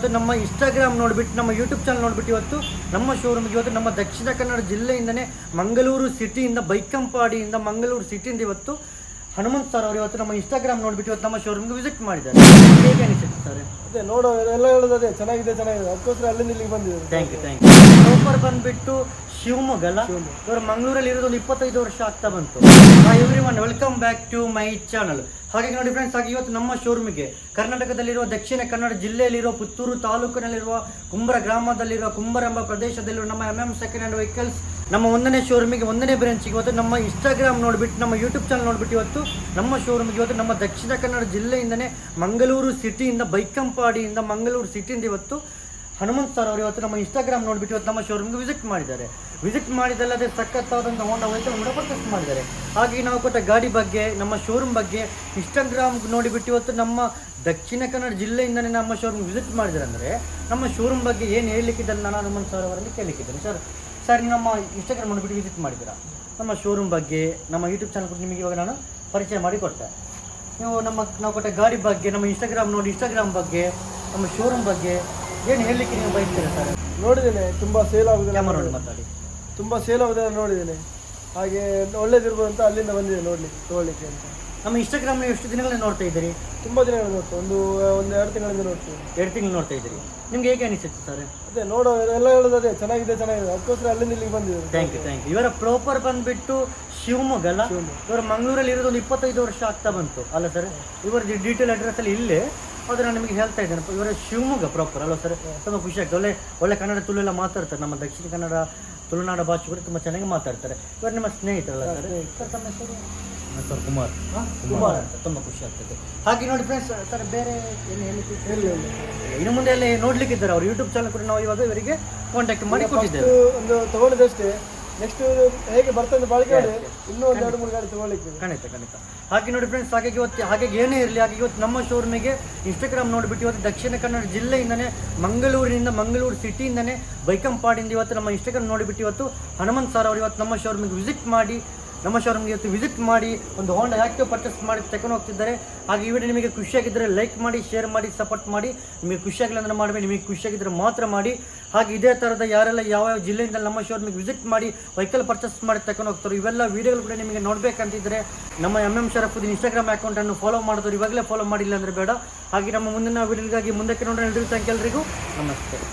ಇವತ್ತು ನಮ್ಮ ಇನ್ಸ್ಟಾಗ್ರಾಮ್ ನೋಡಿಬಿಟ್ಟು ನಮ್ಮ ಯೂಟ್ಯೂಬ್ ಚಾನಲ್ ನೋಡಿಬಿಟ್ಟು ಇವತ್ತು ನಮ್ಮ ಶೋರೂಮ್ಗೆ ಇವತ್ತು ನಮ್ಮ ದಕ್ಷಿಣ ಕನ್ನಡ ಜಿಲ್ಲೆಯಿಂದನೇ ಮಂಗಳೂರು ಸಿಟಿಯಿಂದ ಬೈಕಂಪಾಡಿಯಿಂದ ಮಂಗಳೂರು ಸಿಟಿಯಿಂದ ಇವತ್ತು ಹನುಮಂತ್ ಸರ್ ಅವರು ಇವತ್ತು ನಮ್ಮ ಇನ್ಸ್ಟಾಗ್ರಾಮ್ ನೋಡಿಬಿಟ್ಟು ಇವತ್ತು ನಮ್ಮ ಶೋರೂಮ್ಗೆ ವಿಸಿಟ್ ಮಾಡಿದ್ದಾರೆ. ಹೇಗೆ ಅನಿಸುತ್ತೆ ಸರ್ ಅದೇ ನೋಡೋ ಎಲ್ಲ ಹೇಳೋದು ಅದೇ ಚೆನ್ನಾಗಿದೆ ಚೆನ್ನಾಗಿದೆ. ಅದಕ್ಕೋಸ್ಕರ ಅಲ್ಲಿಂದ ಇಲ್ಲಿಗೆ ಬಂದಿದ್ದಾರೆ. Thank you thank you super ಬಂದ್ಬಿಟ್ಟು ಶಿವಮೊಗ್ಗ ಅಲ್ಲ? ಇವರು ಮಂಗಳೂರಲ್ಲಿ ಇರೋದು ಒಂದು ಇಪ್ಪತ್ತೈದು ವರ್ಷ ಆಗ್ತಾ ಬಂತು. Everyone welcome back to my channel ಹಾಗೆ ನೋಡಿ ಫ್ರೆಂಡ್ಸ್ ಹಾಗೆ ಇವತ್ತು ನಮ್ಮ ಶೋರೂಮಿಗೆ ಕರ್ನಾಟಕದಲ್ಲಿರುವ ದಕ್ಷಿಣ ಕನ್ನಡ ಜಿಲ್ಲೆಯಲ್ಲಿರುವ ಪುತ್ತೂರು ತಾಲೂಕಿನಲ್ಲಿರುವ ಕುಂಬರ ಗ್ರಾಮದಲ್ಲಿರುವ ಕುಂಬರ ಎಂಬ ಪ್ರದೇಶದಲ್ಲಿರುವ ನಮ್ಮ M M second hand vehicles ನಮ್ಮ ಒಂದನೇ ಶೋರೂಮಿಗೆ ಒಂದನೇ ಬ್ರಾಂಚಿಗೆ ಇವತ್ತು ನಮ್ಮ ಇನ್ಸ್ಟಾಗ್ರಾಮ್ ನೋಡಿಬಿಟ್ಟು ನಮ್ಮ ಯೂಟ್ಯೂಬ್ ಚಾನಲ್ ನೋಡ್ಬಿಟ್ಟು ಇವತ್ತು ನಮ್ಮ ಶೋರೂಮಿಗೆ ಇವತ್ತು ನಮ್ಮ ದಕ್ಷಿಣ ಕನ್ನಡ ಜಿಲ್ಲೆಯಿಂದನೇ ಮಂಗಳೂರು ಸಿಟಿಯಿಂದ ಬೈಕಂಪಾಡಿಯಿಂದ ಮಂಗಳೂರು ಸಿಟಿಯಿಂದ ಇವತ್ತು ಹನುಮಂತ್ ಸರ್ ಅವರು ಇವತ್ತು ನಮ್ಮ ಇನ್ಸ್ಟಾಗ್ರಾಮ್ ನೋಡಿಬಿಟ್ಟು ಇವತ್ತು ನಮ್ಮ ಶೋರೂಮ್ಗೆ ವಿಸಿಟ್ ಮಾಡಿದ್ದಾರೆ. ವಿಸಿಟ್ ಮಾಡಿದಲ್ಲದೆ ಸಖತ್ತಾದಂಥ ಹೋಂಡಾ ವೆಹಿಕಲ್ ಕೂಡ ಪರ್ಚೇಸ್ ಮಾಡಿದ್ದಾರೆ. ಹಾಗೆ ನಾವು ಕೊಟ್ಟ ಗಾಡಿ ಬಗ್ಗೆ, ನಮ್ಮ ಶೋರೂಮ್ ಬಗ್ಗೆ ಇನ್ಸ್ಟಾಗ್ರಾಮ್ ನೋಡಿಬಿಟ್ಟು ಇವತ್ತು ನಮ್ಮ ದಕ್ಷಿಣ ಕನ್ನಡ ಜಿಲ್ಲೆಯಿಂದಲೇ ನಮ್ಮ ಶೋರೂಮ್ ವಿಸಿಟ್ ಮಾಡಿದ್ದಾರೆ ಅಂದರೆ ನಮ್ಮ ಶೋರೂಮ್ ಬಗ್ಗೆ ಏನು ಹೇಳಲಿಕ್ಕಿದ್ದಾರೆ ನಾನು ಹನುಮಂತ್ ಸರ್ ಅವರಲ್ಲಿ ಕೇಳಲಿಕ್ಕಿದ್ದೇನೆ. ಸರ್ ಸರ್ ನಮ್ಮ ಇನ್ಸ್ಟಾಗ್ರಾಮ್ ನೋಡಿಬಿಟ್ಟು ವಿಸಿಟ್ ಮಾಡಿದ್ದೀರಾ? ನಮ್ಮ ಶೋರೂಮ್ ಬಗ್ಗೆ, ನಮ್ಮ ಯೂಟ್ಯೂಬ್ ಚಾನಲ್ ಕೂಡ ನಿಮಗೆ ಇವಾಗ ನಾನು ಪರಿಚಯ ಮಾಡಿ ಕೊಟ್ಟೆ ನೀವು ನಮ್ಮ, ನಾವು ಕೊಟ್ಟ ಗಾಡಿ ಬಗ್ಗೆ, ನಮ್ಮ ಇನ್ಸ್ಟಾಗ್ರಾಮ್ ನೋಡಿ ಇನ್ಸ್ಟಾಗ್ರಾಮ್ ಬಗ್ಗೆ, ನಮ್ಮ ಶೋರೂಮ್ ಬಗ್ಗೆ ಏನು ಹೇಳಲಿಕ್ಕೆ ನೀವು ಬಯಸ್ತೀರಾ ಸರ್? ನೋಡಿದ್ದೇನೆ ತುಂಬಾ ಸೇಲ್ ಆಗುದಿಲ್ಲ. ಕ್ಯಾಮರಾ ನೋಡಿ ಮಾತಾಡಿ. ತುಂಬಾ ಸೇಲ್ ಆಗುದಿಲ್ಲ ನೋಡಿದ್ದೇನೆ. ಹಾಗೆ ಒಳ್ಳೇದಿರ್ಬೋದು ಅಂತ ಅಲ್ಲಿಂದ ಬಂದಿದೆ ನೋಡ್ಲಿಕ್ಕೆ ತಗೊಳ್ಳಿಕ್ಕೆ ಅಂತ. ನಮ್ಮ ಇನ್ಸ್ಟಾಗ್ರಾಮ್ ಎಷ್ಟು ದಿನಗಳಿಂದ ನೋಡ್ತಾ ಇದ್ದೀರಿ? ತುಂಬಾ ದಿನಗಳು ನೋಡ್ತು ಒಂದು ಒಂದು ಎರಡು ತಿಂಗಳಿಂದ ನೋಡ್ತೀವಿ ಎರಡು ತಿಂಗಳು ನೋಡ್ತಾ ಇದ್ದೀರಿ. ನಿಮ್ಗೆ ಹೇಗೆ ಅನಿಸುತ್ತೆ ಸರ್? ಅದೇ ನೋಡೋ ಎಲ್ಲ ಹೇಳೋದು ಅದೇ ಚೆನ್ನಾಗಿದೆ ಚೆನ್ನಾಗಿದೆ. ಅದಕ್ಕೋಸ್ಕರ ಅಲ್ಲಿಂದ ಇಲ್ಲಿಗೆ ಬಂದಿದೆ ಥ್ಯಾಂಕ್ ಯು ಥ್ಯಾಂಕ್ ಯು ಇವರ ಪ್ರಾಪರ್ ಬಂದ್ಬಿಟ್ಟು ಶಿವಮೊಗ್ಗ ಅಲ್ಲ? ಇವರು ಮಂಗಳೂರಲ್ಲಿ ಇರೋದು ಒಂದು ಇಪ್ಪತ್ತೈದು ವರ್ಷ ಆಗ್ತಾ ಬಂತು. ಅಲ್ಲ ಸರ್ ಇವರ ಡೀಟೇಲ್ ಅಡ್ರೆಸ್ ಅಲ್ಲಿ ಇಲ್ಲೇ ಅದು ನಾನು ನಿಮಗೆ ಹೇಳ್ತಾ ಇದ್ದೇನೆ ಇವರ ಶಿವಮೊಗ್ಗ ಪ್ರಾಪರ್ ಅಲ್ಲ ಸರ್ ತುಂಬ ಖುಷಿ ಆಗ್ತದೆ. ಒಳ್ಳೆ ಒಳ್ಳೆ ಕನ್ನಡ ತುಳು ಎಲ್ಲ ಮಾತಾಡ್ತಾರೆ ನಮ್ಮ ದಕ್ಷಿಣ ಕನ್ನಡ ತುಳುನಾಡ ಭಾಷೆ ಕೂಡ ತುಂಬ ಚೆನ್ನಾಗಿ ಮಾತಾಡ್ತಾರೆ. ಇವರು ನಿಮ್ಮ ಸ್ನೇಹಿತರಲ್ಲ ಸರ್ ಸರ್ ತಮ್ಮ ಹೆಸರು? ಸರ್ ಕುಮಾರ್. ಕುಮಾರ್. ಅಂತ ತುಂಬ ಖುಷಿ ಆಗ್ತದೆ. ಹಾಗೆ ನೋಡಿ ಫ್ರೆಂಡ್ಸ್ ಸರ್ ಬೇರೆ ಏನು ಹೇಳಿ ಇನ್ನು ಮುಂದೆ ಎಲ್ಲ ನೋಡ್ಲಿಕ್ಕಿದ್ದಾರೆ ಅವ್ರು ಯೂಟ್ಯೂಬ್ ಚಾನಲ್ ಕೂಡ ನಾವು ಇವಾಗ ಇವರಿಗೆ ಕಾಂಟ್ಯಾಕ್ಟ್ ಮಾಡಿ ಕೊಟ್ಟಿದ್ದೇವೆ. ಒಂದು ತಗೊಂಡಿದ್ದಷ್ಟೇ ನೆಕ್ಸ್ಟ್ ಹೇಗೆ ಬರ್ತದೆ ಬಾಳಿಕೆ ಇನ್ನೂ ಒಂದು ಎರಡು ಮೂರು ಗಾಡಿ ತಗೊಳ್ಳಿಕ್ಕೆ. ಖಂಡಿತ ಖಂಡಿತ. ಹಾಗೆ ನೋಡಿ ಫ್ರೆಂಡ್ಸ್ ಹಾಗೆ ಇವತ್ತು ಹಾಗೆ ಏನೇ ಇರಲಿ ಹಾಗೆ ಇವತ್ತು ನಮ್ಮ ಶೋರೂಮಿಗೆ ಇನ್ಸ್ಟಾಗ್ರಾಮ್ ನೋಡಿಬಿಟ್ಟು ಇವತ್ತು ದಕ್ಷಿಣ ಕನ್ನಡ ಜಿಲ್ಲೆಯಿಂದನೇ ಮಂಗಳೂರಿನಿಂದ ಮಂಗಳೂರು ಸಿಟಿಯಿಂದನೇ ಬೈಕಂಪಾಡಿಂದ ಇವತ್ತು ನಮ್ಮ ಇನ್ಸ್ಟಾಗ್ರಾಮ್ ನೋಡಿಬಿಟ್ಟು ಇವತ್ತು ಹನುಮಂತ್ ಸರ್ ಅವರು ಇವತ್ತು ನಮ್ಮ ಶೋರೂಮಿಗೆ ವಿಸಿಟ್ ಮಾಡಿ ನಮ್ಮ ಶೋರೂಮ್ಗೆ ಇವತ್ತು ವಿಸಿಟ್ ಮಾಡಿ, ಒಂದು ಹೋಂಡಾ ಆ್ಯಕ್ಟಿವ್ ಪರ್ಚೇಸ್ ಮಾಡಿ ತಗೊಂಡು ಹೋಗ್ತಿದ್ದಾರೆ. ಹಾಗೆ ಈ ವಿಡಿಯೋ ನಿಮಗೆ ಖುಷಿಯಾಗಿದ್ದರೆ ಲೈಕ್ ಮಾಡಿ ಶೇರ್ ಮಾಡಿ ಸಪೋರ್ಟ್ ಮಾಡಿ. ನಿಮಗೆ ಖುಷಿಯಾಗಿಲ್ಲ ಅಂದರೆ ಮಾಡಬೇಡಿ, ನಿಮಗೆ ಖುಷಿಯಾಗಿದ್ದರೆ ಮಾತ್ರ ಮಾಡಿ. ಹಾಗೆ ಇದೇ ಥರದ ಯಾರೆಲ್ಲ ಯಾವ ಯಾವ ಜಿಲ್ಲೆಯಿಂದ ನಮ್ಮ ಶೋರೂಮಿಗೆ ವಿಸಿಟ್ ಮಾಡಿ ವೆಹಿಕಲ್ ಪರ್ಚೇಸ್ ಮಾಡಿ ತಗೊಂಡು ಹೋಗ್ತಾರೆ, ಇವೆಲ್ಲ ವೀಡಿಯೋಗಳು ಕೂಡ ನಿಮಗೆ ನೋಡಬೇಕಂತಿದ್ದರೆ ನಮ್ಮ ಎಂ ಎಂ ಶರಫುದ್ದೀನ್ ಇನ್ಸ್ಟಾಗ್ರಾಮ್ ಅಕೌಂಟನ್ನು ಫಾಲೋ ಮಾಡಿದ್ರು ಇವಾಗಲೇ ಫಾಲೋ ಮಾಡಿಲ್ಲ ಅಂದರೆ ಬೇಡ. ಹಾಗೆ ನಮ್ಮ ಮುಂದಿನ ವೀಡಿಯೋಗಾಗಿ ಮುಂದಕ್ಕೆ ನೋಡೋಣ ಥ್ಯಾಂಕ್ ಎಲ್ರಿಗೂ ನಮಸ್ತೆ.